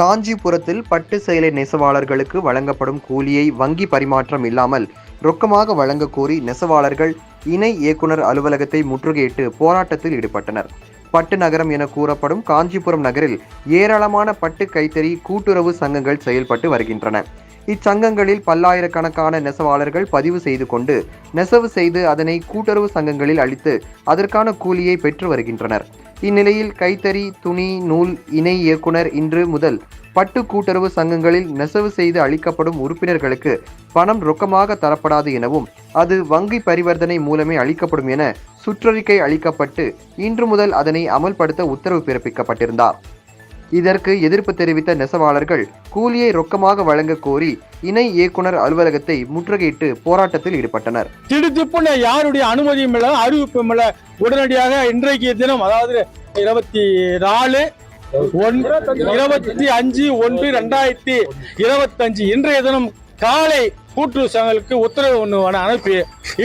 காஞ்சிபுரத்தில் பட்டு சேலை நெசவாளர்களுக்கு வழங்கப்படும் கூலியை வங்கி பரிமாற்றம் இல்லாமல் ரொக்கமாக வழங்க கோரி நெசவாளர்கள் இணை இயக்குனர் அலுவலகத்தை முற்றுகையிட்டு போராட்டத்தில் ஈடுபட்டனர். பட்டு நகரம் என கூறப்படும் காஞ்சிபுரம் நகரில் ஏராளமான பட்டு கைத்தறி கூட்டுறவு சங்கங்கள் செயல்பட்டு வருகின்றன. இச்சங்கங்களில் பல்லாயிரக்கணக்கான நெசவாளர்கள் பதிவு செய்து கொண்டு நெசவு செய்து அதனை கூட்டுறவு சங்கங்களில் அளித்து அதற்கான கூலியை பெற்று வருகின்றனர். இந்நிலையில் கைத்தறி துணி நூல் இணை இயக்குனர் இன்று முதல் பட்டு கூட்டுறவு சங்கங்களில் நெசவு செய்து அளிக்கப்படும் உறுப்பினர்களுக்கு பணம் ரொக்கமாக தரப்படாது எனவும் அது வங்கி பரிவர்த்தனை மூலமே அளிக்கப்படும் என சுற்றறிக்கை அளிக்கப்பட்டு இன்று முதல் அதனை அமல்படுத்த உத்தரவு பிறப்பிக்கப்பட்டிருந்தார். இதற்கு எதிர்ப்பு தெரிவித்த நெசவாளர்கள் கூலியை ரொக்கமாக வழங்க கோரி இணை இயக்குனர் அலுவலகத்தை முற்றுகையிட்டு போராட்டத்தில் ஈடுபட்டனர். திடுதிப்புன்னு யாருடைய அனுமதியும் இல்லை அறிவிப்பும் இல்லை. உடனடியாக இன்றைக்கு தினம் அதாவது இருபத்தி நாலு இருபத்தி அஞ்சு ஒன்று ரெண்டாயிரத்தி இருபத்தஞ்சு இன்றைய தினம் காலை கூட்டுறவு சங்கங்களுக்கு உத்தரவு ஒன்று அனுப்பி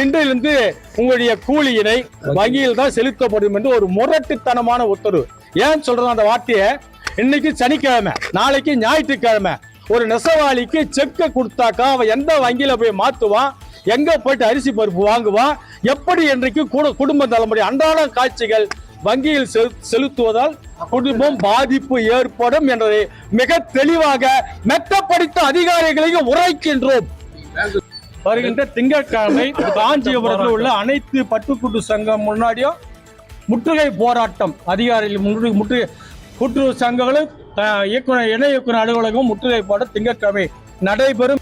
இன்றிலிருந்து உங்களுடைய கூலியினை வங்கியில் தான் செலுத்தப்படும் என்று ஒரு முரட்டுத்தனமான உத்தரவு. ஏன் சொல்றோம் அந்த வார்த்தையை? இன்னைக்கு சனிக்கிழமை நாளைக்கு ஞாயிற்றுக்கிழமை. ஒரு நெசவாளிக்கு செக்கை கொடுத்தாக்கா அவன் எந்த வங்கியில போய் மாத்துவான்? எங்க போயிட்டு அரிசி பருப்பு வாங்குவான்? எப்படி இன்றைக்கு கூட குடும்ப தலைமுறை அன்றாட காட்சிகள் வங்கியில் செலுத்துவதால் குடும்பம் பாதிப்பு ஏற்படும் என்பதை மிக தெளிவாக மெத்தப்படுத்த அதிகாரிகளையும் உரைக்கின்றோம். வருகின்ற திங்கட்கிழமை காஞ்சிபுரத்தில் உள்ள அனைத்து பட்டுக்கூட்டு சங்கம் முன்னாடியும் முற்றுகை போராட்டம். அதிகாரிகள் முற்று முற்றுகை கூட்டுறவு சங்கங்களும் இயக்குனர் இணை இயக்குனர் அலுவலகம் முற்றுகை போட திங்கட்கிழமை நடைபெறும்.